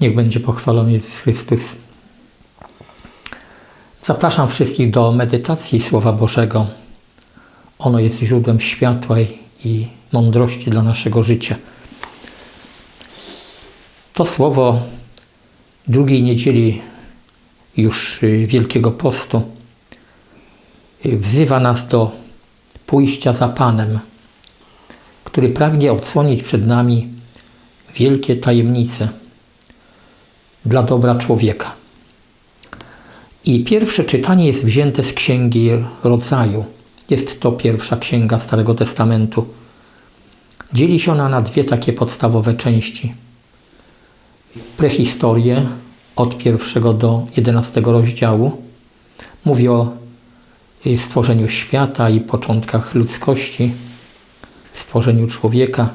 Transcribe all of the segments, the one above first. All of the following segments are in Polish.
Niech będzie pochwalony Jezus Chrystus. Zapraszam wszystkich do medytacji Słowa Bożego. Ono jest źródłem światła i mądrości dla naszego życia. To słowo drugiej niedzieli już Wielkiego Postu wzywa nas do pójścia za Panem, który pragnie odsłonić przed nami wielkie tajemnice dla dobra człowieka. I pierwsze czytanie jest wzięte z Księgi Rodzaju. Jest to pierwsza księga Starego Testamentu. Dzieli się ona na dwie takie podstawowe części. Prehistorię od pierwszego do jedenastego rozdziału. Mówi o stworzeniu świata i początkach ludzkości, stworzeniu człowieka.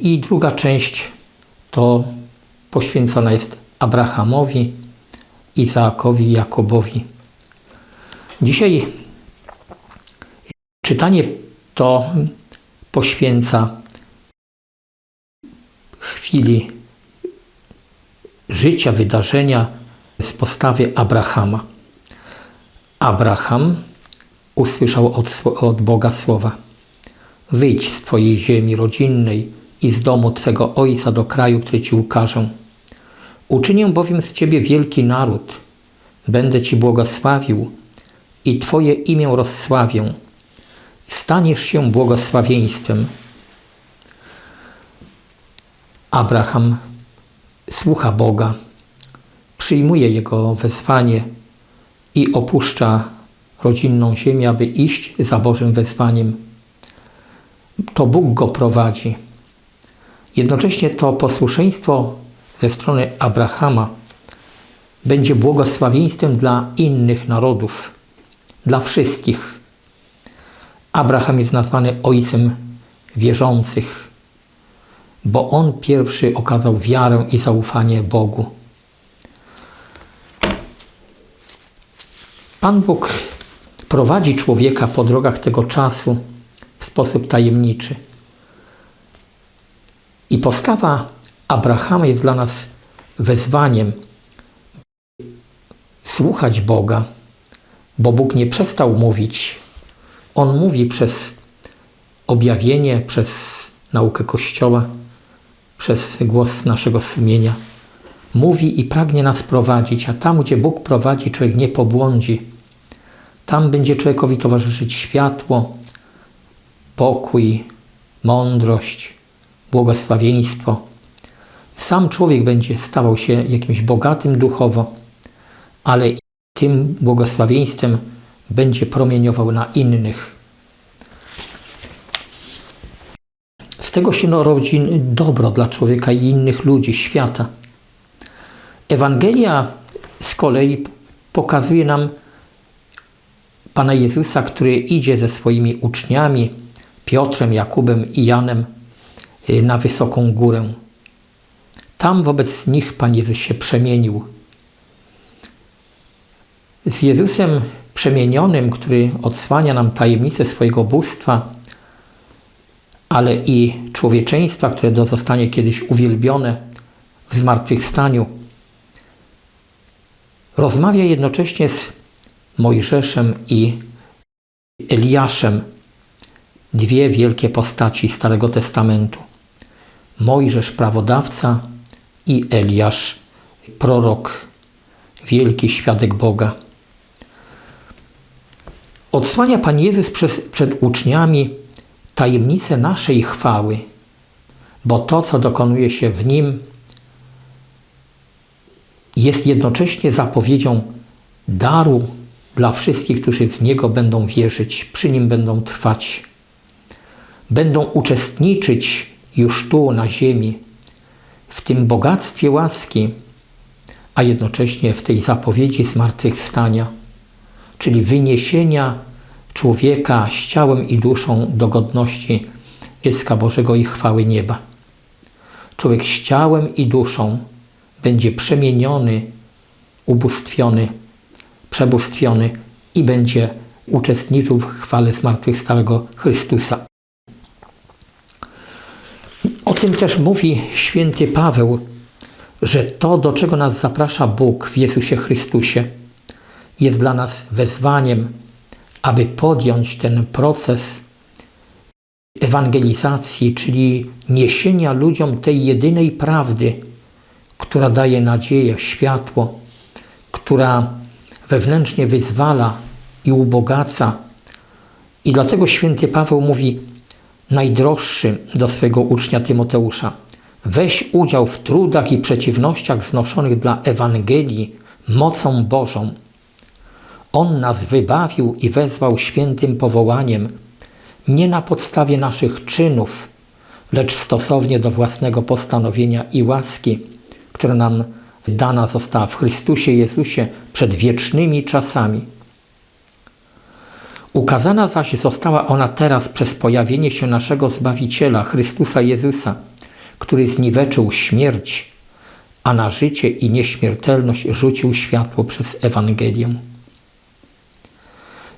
I druga część to poświęcona jest Abrahamowi, Izaakowi Jakobowi. Dzisiaj czytanie to poświęca chwili życia, wydarzenia z postawy Abrahama. Abraham usłyszał od, od Boga słowa: Wyjdź z Twojej ziemi rodzinnej i z domu Twego ojca do kraju, który Ci ukażę. Uczynię bowiem z Ciebie wielki naród, będę Ci błogosławił i Twoje imię rozsławię. Staniesz się błogosławieństwem. Abraham słucha Boga, przyjmuje Jego wezwanie i opuszcza rodzinną ziemię, aby iść za Bożym wezwaniem. To Bóg go prowadzi. Jednocześnie to posłuszeństwo ze strony Abrahama będzie błogosławieństwem dla innych narodów, dla wszystkich. Abraham jest nazwany ojcem wierzących, bo on pierwszy okazał wiarę i zaufanie Bogu. Pan Bóg prowadzi człowieka po drogach tego czasu w sposób tajemniczy. I postawa Abrahama jest dla nas wezwaniem słuchać Boga, bo Bóg nie przestał mówić. On mówi przez objawienie, przez naukę Kościoła, przez głos naszego sumienia. Mówi i pragnie nas prowadzić, a tam, gdzie Bóg prowadzi, człowiek nie pobłądzi. Tam będzie człowiekowi towarzyszyć światło, pokój, mądrość, błogosławieństwo. Sam człowiek będzie stawał się jakimś bogatym duchowo, ale tym błogosławieństwem będzie promieniował na innych. Z tego się rodzi dobro dla człowieka i innych ludzi, świata. Ewangelia z kolei pokazuje nam Pana Jezusa, który idzie ze swoimi uczniami, Piotrem, Jakubem i Janem, na wysoką górę. Tam wobec nich Pan Jezus się przemienił. Z Jezusem przemienionym, który odsłania nam tajemnicę swojego bóstwa, ale i człowieczeństwa, które zostanie kiedyś uwielbione w zmartwychwstaniu, rozmawia jednocześnie z Mojżeszem i Eliaszem, dwie wielkie postaci Starego Testamentu. Mojżesz prawodawca i Eliasz prorok, wielki świadek Boga. Odsłania Pan Jezus przez, przed uczniami tajemnicę naszej chwały, bo to, co dokonuje się w Nim, jest jednocześnie zapowiedzią daru dla wszystkich, którzy w Niego będą wierzyć, przy Nim będą trwać, będą uczestniczyć już tu na ziemi w tym bogactwie łaski, a jednocześnie w tej zapowiedzi zmartwychwstania, czyli wyniesienia człowieka z ciałem i duszą do godności dziecka Bożego i chwały nieba. Człowiek z ciałem i duszą będzie przemieniony, ubóstwiony, przebóstwiony i będzie uczestniczył w chwale zmartwychwstałego Chrystusa. O tym też mówi święty Paweł, że to, do czego nas zaprasza Bóg w Jezusie Chrystusie, jest dla nas wezwaniem, aby podjąć ten proces ewangelizacji, czyli niesienia ludziom tej jedynej prawdy, która daje nadzieję, światło, która wewnętrznie wyzwala i ubogaca. I dlatego święty Paweł mówi najdroższy do swego ucznia Tymoteusza: Weź udział w trudach i przeciwnościach znoszonych dla Ewangelii mocą Bożą. On nas wybawił i wezwał świętym powołaniem, nie na podstawie naszych czynów, lecz stosownie do własnego postanowienia i łaski, która nam dana została w Chrystusie Jezusie przed wiecznymi czasami. Ukazana zaś została ona teraz przez pojawienie się naszego Zbawiciela, Chrystusa Jezusa, który zniweczył śmierć, a na życie i nieśmiertelność rzucił światło przez Ewangelię.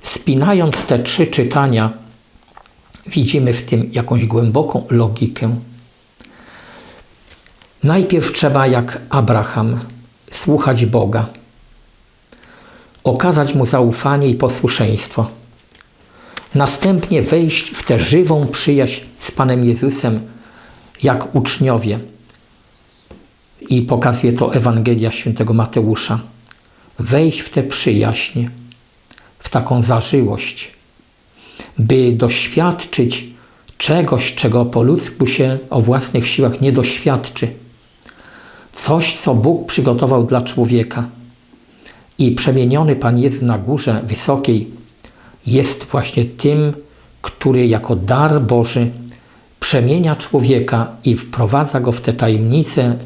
Spinając te trzy czytania, widzimy w tym jakąś głęboką logikę. Najpierw trzeba, jak Abraham, słuchać Boga, okazać mu zaufanie i posłuszeństwo. Następnie wejść w tę żywą przyjaźń z Panem Jezusem, jak uczniowie. I pokazuje to Ewangelia świętego Mateusza. Wejść w tę przyjaźń, w taką zażyłość, by doświadczyć czegoś, czego po ludzku się o własnych siłach nie doświadczy. Coś, co Bóg przygotował dla człowieka. I przemieniony Pan Jezus na górze wysokiej jest właśnie tym, który jako dar Boży przemienia człowieka i wprowadza go w te tajemnice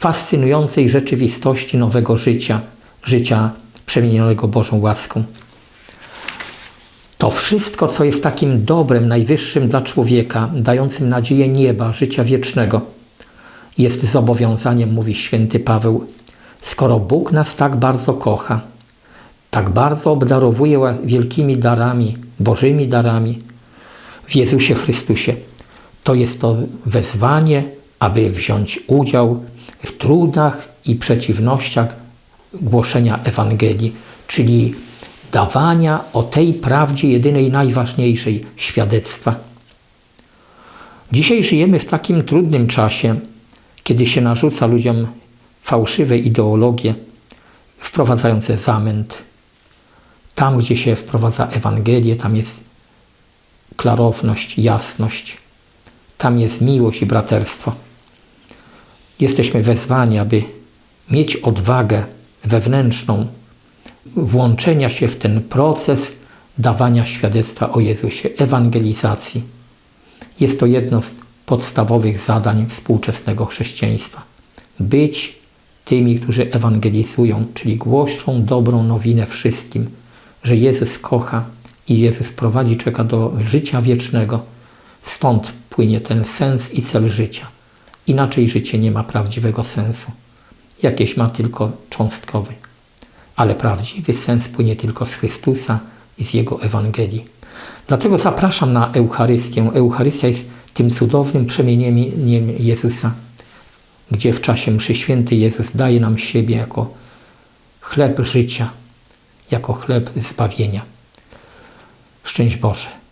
fascynującej rzeczywistości nowego życia, życia przemienionego Bożą łaską. To wszystko, co jest takim dobrem najwyższym dla człowieka, dającym nadzieję nieba, życia wiecznego, jest zobowiązaniem, mówi święty Paweł. Skoro Bóg nas tak bardzo kocha, tak bardzo obdarowuje wielkimi darami, Bożymi darami w Jezusie Chrystusie, to jest to wezwanie, aby wziąć udział w trudach i przeciwnościach głoszenia Ewangelii, czyli dawania o tej prawdzie jedynej, najważniejszej świadectwa. Dzisiaj żyjemy w takim trudnym czasie, kiedy się narzuca ludziom fałszywe ideologie wprowadzające zamęt. Tam, gdzie się wprowadza Ewangelię, tam jest klarowność, jasność, tam jest miłość i braterstwo. Jesteśmy wezwani, aby mieć odwagę wewnętrzną, włączenia się w ten proces dawania świadectwa o Jezusie, ewangelizacji. Jest to jedno z podstawowych zadań współczesnego chrześcijaństwa. Być tymi, którzy ewangelizują, czyli głoszą dobrą nowinę wszystkim, że Jezus kocha i Jezus prowadzi czeka do życia wiecznego. Stąd płynie ten sens i cel życia. Inaczej życie nie ma prawdziwego sensu. Jakieś ma tylko cząstkowy. Ale prawdziwy sens płynie tylko z Chrystusa i z Jego Ewangelii. Dlatego zapraszam na Eucharystię. Eucharystia jest tym cudownym przemienieniem Jezusa, gdzie w czasie mszy świętej Jezus daje nam siebie jako chleb życia, jako chleb zbawienia. Szczęść Boże.